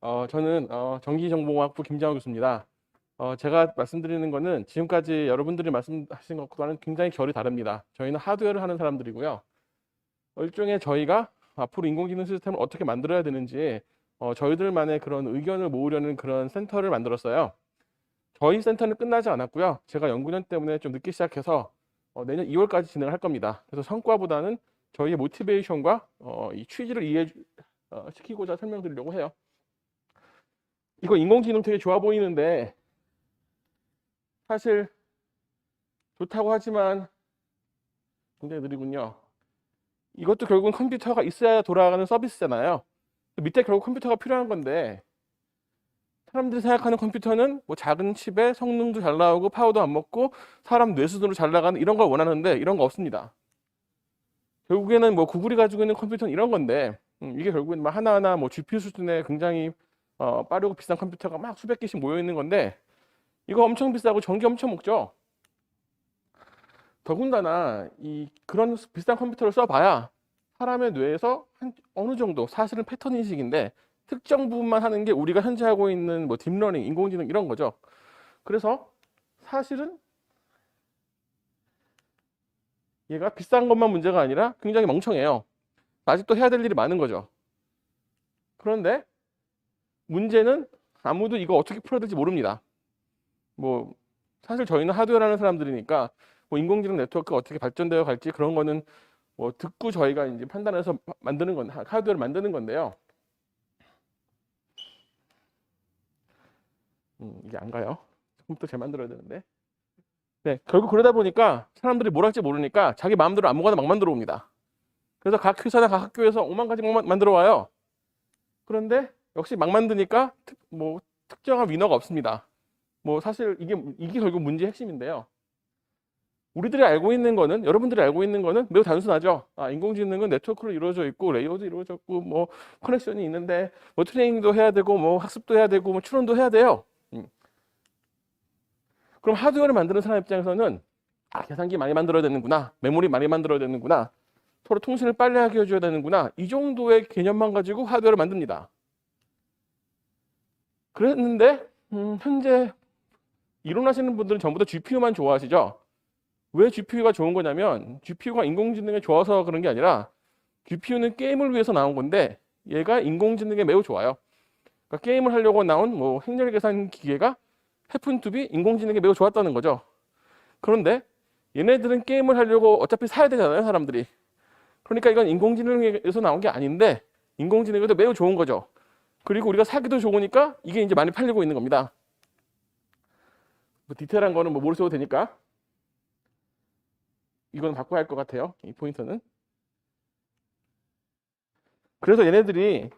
어, 저는 어, 전기정보공학부 김장호 교수입니다. 어, 제가 말씀드리는 거는 지금까지 여러분들이 말씀하신 것과는 굉장히 결이 다릅니다. 저희는 하드웨어를 하는 사람들이고요. 어, 일종의 저희가 앞으로 인공지능 시스템을 어떻게 만들어야 되는지 어, 저희들만의 그런 의견을 모으려는 그런 센터를 만들었어요. 저희 센터는 끝나지 않았고요. 제가 연구년 때문에 좀 늦게 시작해서 어, 내년 2월까지 진행을 할 겁니다. 그래서 성과보다는 저희의 모티베이션과 어, 이 취지를 이해 어, 시키고자 설명드리려고 해요. 이거 인공지능 되게 좋아 보이는데 사실 좋다고 하지만 굉장히 느리군요. 이것도 결국은 컴퓨터가 있어야 돌아가는 서비스잖아요. 밑에 결국 컴퓨터가 필요한 건데 사람들이 생각하는 컴퓨터는 뭐 작은 칩에 성능도 잘 나오고 파워도 안 먹고 사람 뇌수준으로 잘 나가는 이런 걸 원하는데 이런 거 없습니다. 결국에는 뭐 구글이 가지고 있는 컴퓨터는 이런 건데 음, 이게 결국엔 막 하나하나 뭐 GPU 수준의 굉장히 어, 빠르고 비싼 컴퓨터가 막 수백 개씩 모여 있는 건데 이거 엄청 비싸고 전기 엄청 먹죠. 더군다나 이 그런 비싼 컴퓨터를 써봐야 사람의 뇌에서 한 어느 정도 사실은 패턴 인식인데 특정 부분만 하는 게 우리가 현재 하고 있는 뭐 딥러닝, 인공지능 이런 거죠. 그래서 사실은 얘가 비싼 것만 문제가 아니라 굉장히 멍청해요. 아직도 해야 될 일이 많은 거죠. 그런데 문제는 아무도 이거 어떻게 풀어야 될지 모릅니다. 뭐 사실 저희는 하드웨어라는 사람들이니까 뭐 인공지능 네트워크가 어떻게 발전되어 갈지 그런 거는 뭐 듣고 저희가 이제 판단해서 마- 만드는 건 하- 하드웨어를 만드는 건데요. 음, 이게 안 가요. 컴퓨터 잘 만들어야 되는데. 네, 결국 그러다 보니까 사람들이 뭘 할지 모르니까 자기 마음대로 아무거나 막 만들어 옵니다. 그래서 각 회사나 각 학교에서 오만 가지 막 만- 만들어 와요. 그런데 역시 막 만드니까 특, 뭐 특정한 위너가 없습니다. 뭐 사실 이게 이게 결국 문제의 핵심인데요. 우리들이 알고 있는 거는 여러분들이 알고 있는 거는 매우 단순하죠. 아, 인공지능은 네트워크로 이루어져 있고 레이어도 이루어져 있고 뭐 커넥션이 있는데 뭐 트레이닝도 해야 되고 뭐 학습도 해야 되고 뭐 추론도 해야 돼요. 음. 그럼 하드웨어를 만드는 사람 입장에서는 아, 계산기 많이 만들어야 되는구나. 메모리 많이 만들어야 되는구나. 서로 통신을 빨리 하게 해줘야 되는구나. 이 정도의 개념만 가지고 하드웨어를 만듭니다. 그랬는데 음, 현재 이론하시는 분들은 전부 다 GPU만 좋아하시죠? 왜 GPU가 좋은 거냐면 GPU가 인공지능에 좋아서 그런 게 아니라 GPU는 게임을 위해서 나온 건데 얘가 인공지능에 매우 좋아요. 그러니까 게임을 하려고 나온 뭐 행렬 계산 기계가 해픈 투비 인공지능에 매우 좋았다는 거죠. 그런데 얘네들은 게임을 하려고 어차피 사야 되잖아요, 사람들이. 그러니까 이건 인공지능에서 나온 게 아닌데 인공지능에도 매우 좋은 거죠. 그리고 우리가 사기도 좋으니까 이게 이제 많이 팔리고 있는 겁니다. 뭐 디테일한 거는 뭐 모르셔도 되니까 이건 바꿔야 할 것 같아요. 이 포인트는. 그래서 얘네들이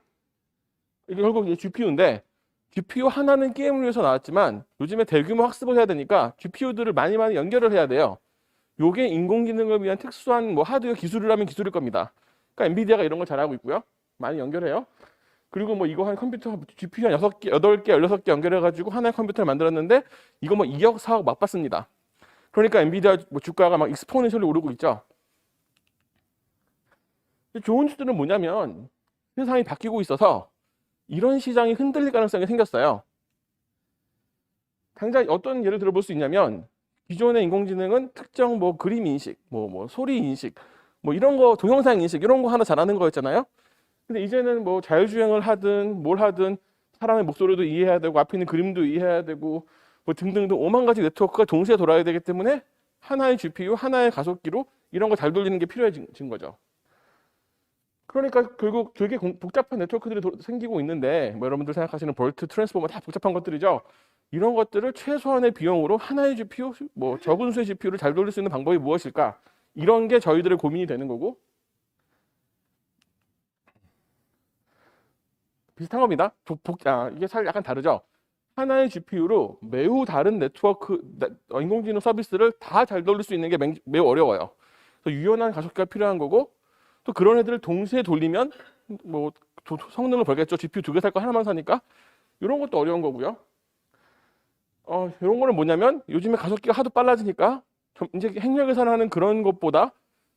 이게 결국 이제 GPU인데 GPU 하나는 게임을 위해서 나왔지만 요즘에 대규모 학습을 해야 되니까 GPU들을 많이 많이 연결을 해야 돼요. 요게 인공지능을 위한 특수한 뭐 하드웨어 기술이라면 기술일 겁니다. 그러니까 엔비디아가 이런 걸 잘하고 있고요. 많이 연결해요. 그리고 뭐 이거 한 컴퓨터 GPU 한 6개, 8개, 16개 연결해 가지고 하나의 컴퓨터를 만들었는데 이거 뭐 2억, 4억 막 받습니다. 그러니까 엔비디아 뭐 주가가 막 익스포넨셜리 오르고 있죠. 좋은 뉴스는 뭐냐면 세상이 바뀌고 있어서 이런 시장이 흔들릴 가능성이 생겼어요. 당장 어떤 예를 들어볼 수 있냐면 기존의 인공지능은 특정 뭐 그림 인식, 뭐, 뭐 소리 인식, 뭐 이런 거 동영상 인식 이런 거 하나 잘하는 거였잖아요. 근데 이제는 뭐 자율주행을 하든 뭘 하든 사람의 목소리도 이해해야 되고 앞에 있는 그림도 이해해야 되고 뭐 등등등 오만 가지 네트워크가 동시에 돌아야 되기 때문에 하나의 GPU, 하나의 가속기로 이런 거 잘 돌리는 게 필요해진 거죠. 그러니까 결국 되게 공- 복잡한 네트워크들이 도- 생기고 있는데 뭐 여러분들 생각하시는 볼트, 트랜스포머 다 복잡한 것들이죠. 이런 것들을 최소한의 비용으로 하나의 GPU, 뭐 적은 수의 GPU를 잘 돌릴 수 있는 방법이 무엇일까? 이런 게 저희들의 고민이 되는 거고 비슷한 겁니다. 복, 복- 아, 이게 살 약간 다르죠. 하나의 GPU로 매우 다른 네트워크 인공지능 서비스를 다 잘 돌릴 수 있는 게 맹- 매우 어려워요. 그래서 유연한 가속기가 필요한 거고 또 그런 애들을 동시에 돌리면 뭐 도- 성능을 벌겠죠. GPU 두 개 살 거 하나만 사니까 이런 것도 어려운 거고요. 어, 이런 거는 뭐냐면 요즘에 가속기가 하도 빨라지니까 좀 이제 행렬 계산하는 그런 것보다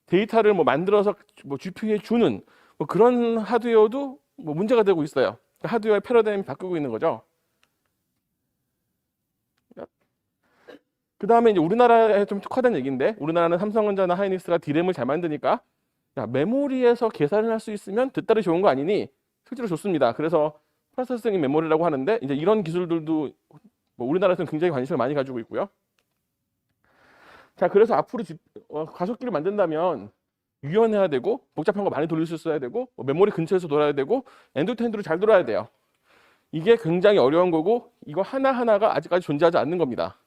데이터를 뭐 만들어서 뭐 GPU에 주는 뭐 그런 하드웨어도 뭐 문제가 되고 있어요. 하드웨어의 패러다임이 바뀌고 있는 거죠. 그 다음에 이제 우리나라에 좀 특화된 얘기인데 우리나라는 삼성전자나 하이닉스가 디램을 잘 만드니까 야, 메모리에서 계산을 할 수 있으면 듣다리 좋은 거 아니니 실제로 좋습니다. 그래서 프로세싱 메모리라고 하는데 이제 이런 기술들도 뭐 우리나라에서는 굉장히 관심을 많이 가지고 있고요. 자, 그래서 앞으로 집- 어, 가속기를 만든다면 유연해야 되고 복잡한 거 많이 돌릴 수 있어야 되고 뭐 메모리 근처에서 돌아야 되고 엔드투엔드로 잘 돌아야 돼요. 이게 굉장히 어려운 거고 이거 하나하나가 아직까지 존재하지 않는 겁니다.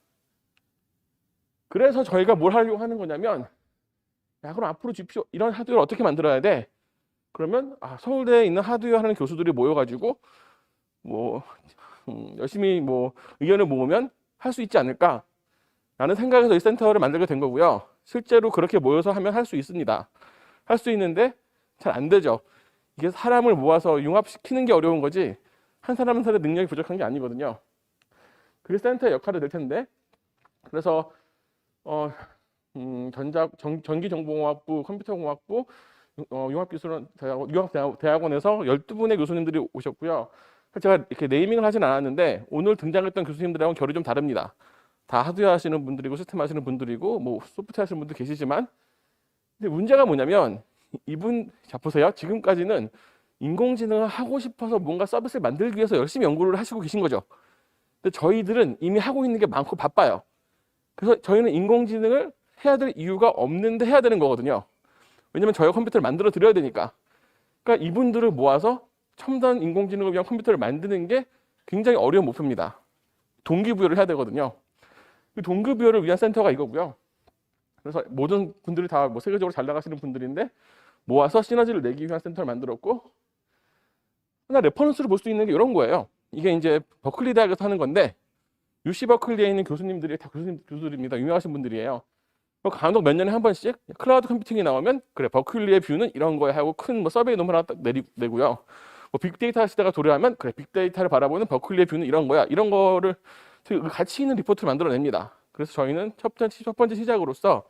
그래서 저희가 뭘 하려고 하는 거냐면 야 그럼 앞으로 GPU 이런 하드웨어를 어떻게 만들어야 돼? 그러면 아, 서울대에 있는 하드웨어 하는 교수들이 모여가지고 뭐 음, 열심히 뭐 의견을 모으면 할 수 있지 않을까? 라는 생각에서 이 센터를 만들게 된 거고요. 실제로 그렇게 모여서 하면 할 수 있습니다. 할 수 있는데 잘 안 되죠. 이게 사람을 모아서 융합시키는 게 어려운 거지 한 사람 한 사람의 능력이 부족한 게 아니거든요. 그게 센터의 역할이 될 텐데 그래서 어, 음, 전자 전, 전기정보공학부, 컴퓨터공학부, 어, 융합기술원 대학원, 융합대학원 에서 12분의 교수님들이 오셨고요. 제가 이렇게 네이밍을 하진 않았는데 오늘 등장했던 교수님들하고는 결이 좀 다릅니다. 다 하드웨어 하시는 분들이고 시스템 하시는 분들이고 뭐 소프트웨어 하시는 분들 계시지만 근데 문제가 뭐냐면 이분 자 보세요. 지금까지는 인공지능을 하고 싶어서 뭔가 서비스를 만들기 위해서 열심히 연구를 하시고 계신 거죠. 근데 저희들은 이미 하고 있는 게 많고 바빠요. 그래서 저희는 인공지능을 해야 될 이유가 없는데 해야 되는 거거든요. 왜냐면 저희가 컴퓨터를 만들어 드려야 되니까. 그러니까 이분들을 모아서 첨단 인공지능을 위한 컴퓨터를 만드는 게 굉장히 어려운 목표입니다. 동기부여를 해야 되거든요. 그 동기부여를 위한 센터가 이거고요. 그래서 모든 분들이 다 뭐 세계적으로 잘 나가시는 분들인데 모아서 시너지를 내기 위한 센터를 만들었고 하나 레퍼런스를 볼 수 있는 게 이런 거예요. 이게 이제 버클리 대학에서 하는 건데 UC 버클리에 있는 교수님들이 다 교수님 교수들입니다. 유명하신 분들이에요. 뭐 간혹 몇 년에 한 번씩 클라우드 컴퓨팅이 나오면 그래 버클리의 뷰는 이런 거야 하고 큰 뭐 서베이 논문 하나 딱 내리, 내고요. 뭐 빅데이터 시대가 도래하면 그래 빅데이터를 바라보는 버클리의 뷰는 이런 거야. 이런 거를 가치 있는 리포트를 만들어냅니다. 그래서 저희는 첫 번째, 첫 번째 시작으로서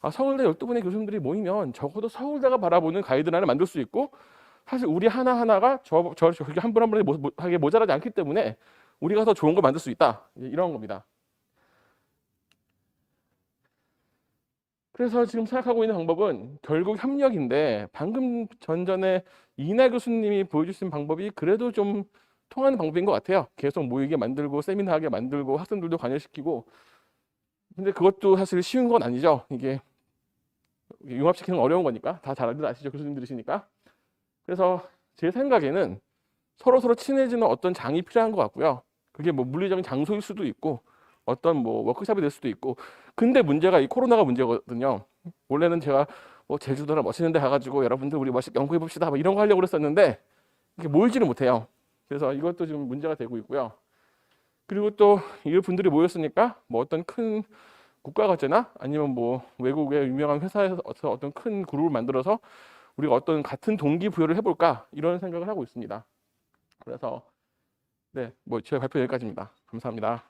아, 서울대 12분의 교수님들이 모이면 적어도 서울대가 바라보는 가이드라인을 만들 수 있고 사실 우리 하나하나가 저, 저, 저기 한분한 모- 하게 모자라지 않기 때문에 우리가 더 좋은 걸 만들 수 있다. 이런 겁니다. 그래서 지금 생각하고 있는 방법은 결국 협력인데 방금 전전에 이나 교수님이 보여주신 방법이 그래도 좀 통하는 방법인 것 같아요. 계속 모이게 만들고 세미나 하게 만들고 학생들도 관여시키고 근데 그것도 사실 쉬운 건 아니죠. 이게 융합시키는 건 어려운 거니까 다 잘들 아시죠 교수님들이시니까. 그래서 제 생각에는 서로 서로 친해지는 어떤 장이 필요한 것 같고요. 그게 뭐 물리적인 장소일 수도 있고 어떤 뭐 워크숍이 될 수도 있고 근데 문제가 이 코로나가 문제거든요. 원래는 제가 뭐 제주도나 멋있는 데 가가지고 여러분들 우리 멋있게 연구해 봅시다 뭐 이런 거 하려고 그랬었는데 이게 모이지를 못해요. 그래서 이것도 지금 문제가 되고 있고요. 그리고 또 이 분들이 모였으니까 뭐 어떤 큰 국가 과제나 아니면 뭐 외국의 유명한 회사에서 어떤 큰 그룹을 만들어서 우리가 어떤 같은 동기 부여를 해볼까 이런 생각을 하고 있습니다. 그래서 네, 뭐 제 발표 여기까지입니다. 감사합니다.